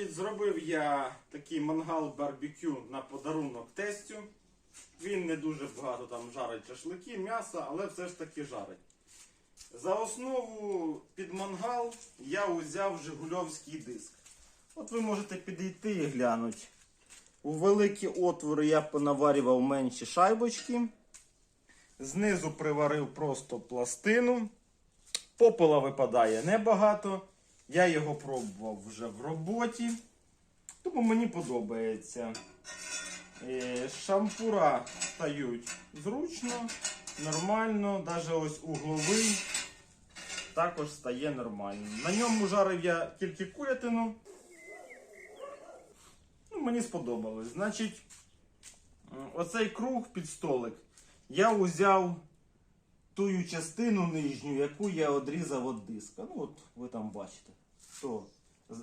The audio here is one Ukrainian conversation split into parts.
Значить, зробив я такий мангал барбекю на подарунок тестю. Він не дуже багато там жарить шашлики, м'ясо, але все ж таки жарить. За основу під мангал я узяв Жигульовський диск. От ви можете підійти і глянути. У великі отвори я понаварював менші шайбочки. Знизу приварив просто пластину. Попела випадає небагато. Я його пробував вже в роботі. Тому мені подобається. Е, Шампура стають зручно, нормально, навіть ось угловий також стає нормально. На ньому жарив я тільки курятину. Ну, мені сподобалось. Значить, оцей круг під столик я узяв тую частину нижню, яку я одрізав від диска. Ну, от ви там бачите. Хто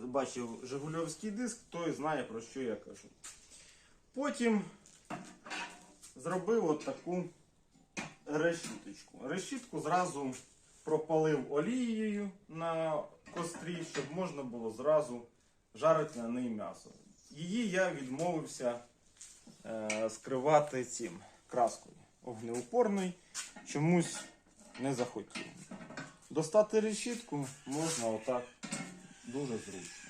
бачив Жигульовський диск, той знає про що я кажу. Потім зробив от таку решіточку. Решітку зразу пропалив олією на кострі, щоб можна було зразу жарити на неї м'ясо. Її я відмовився е, скривати цим краскою огнеупорною. Чомусь не захотів. Достати решітку можна отак дуже зручно.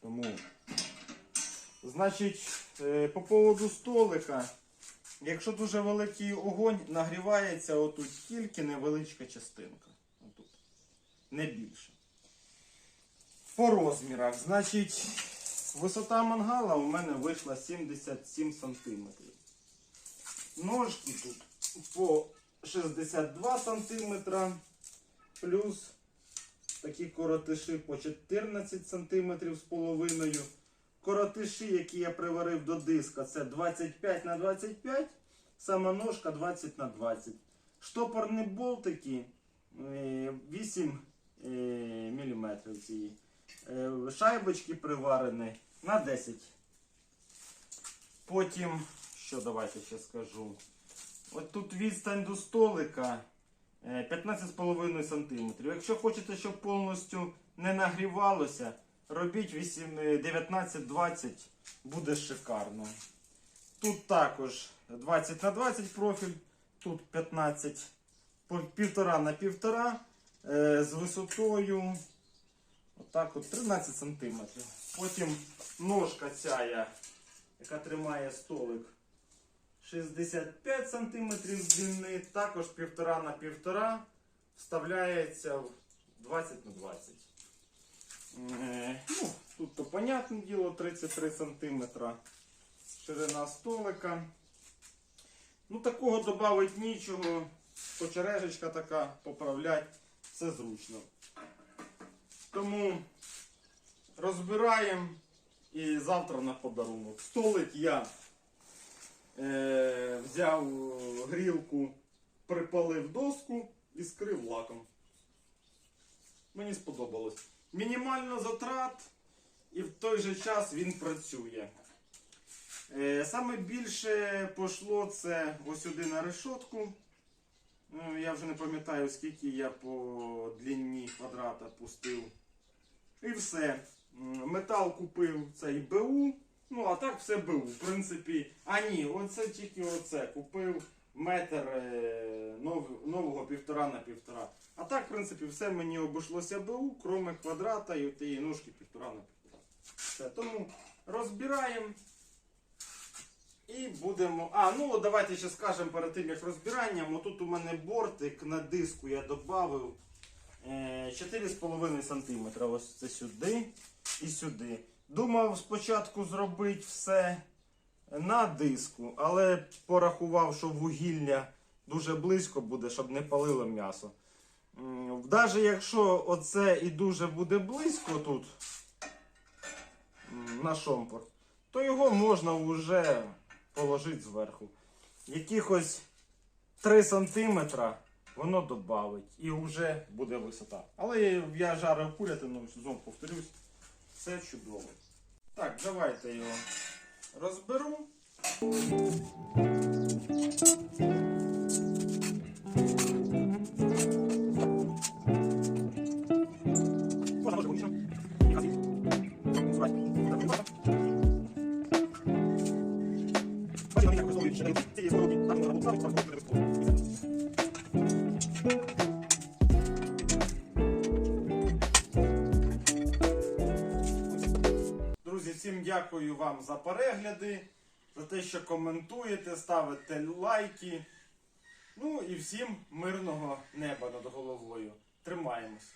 Тому, значить, е, по поводу столика, якщо дуже великий огонь, нагрівається отут тільки невеличка частинка. Отут. Не більше. По розмірах, значить, висота мангала у мене вийшла 77 см. Ножки тут по 62 см, плюс такі коротиші по 14 см з половиною. Коротиші, які я приварив до диска, це 25 на 25, сама ножка 20 на 20. Штопорні болтики е, 8 мм ці. Е, Шайбочки приварені на 10. Потім, що давайте ще скажу. От тут відстань до столика е, 15,5 см. Якщо хочете, щоб повністю не нагрівалося, робіть 8, е, 19-20, буде шикарно. Тут також 20 на 20 профіль, тут 15, по півтора на півтора, е, з висотою отак от 13 см. Потім ножка ця, яка тримає столик. 65 см длини, також 1,5 на 1,5 вставляється в 20 на 20. Е, ну, тут то понятне діло 33 см ширина столика. Ну, такого додати нічого. Почережечка така поправлять, все зручно. Тому розбираємо і завтра на подарунок. Столик я е, взяв грілку, припалив доску і скрив лаком. Мені сподобалось. Мінімально затрат і в той же час він працює. Е, саме більше пошло це ось сюди на решотку. Ну, я вже не пам'ятаю, скільки я по длині квадрата пустив. І все. Метал купив цей БУ. Ну, а так все БУ. В принципі. А ні, оце тільки оце. Купив метр е, нов- нового півтора на півтора. А так, в принципі, все мені обійшлося БУ, кроме квадрата і тієї ножки півтора на півтора. Все, тому розбираємо. І будемо. А, ну давайте ще скажемо перед тим, як розбиранням. Отут у мене бортик на диску я додав 4,5 см. Ось це сюди і сюди. Думав спочатку зробити все на диску, але порахував, що вугілля дуже близько буде, щоб не палило м'ясо. Навіть якщо оце і дуже буде близько тут на шомпор, то його можна вже положити зверху. Якихось 3 см воно додавить і вже буде висота. Але я жарив курятину, знову повторюсь, все чудово. Так, давайте його розберу. Thank you. Дякую вам за перегляди, за те, що коментуєте, ставите лайки. Ну і всім мирного неба над головою. Тримаємось.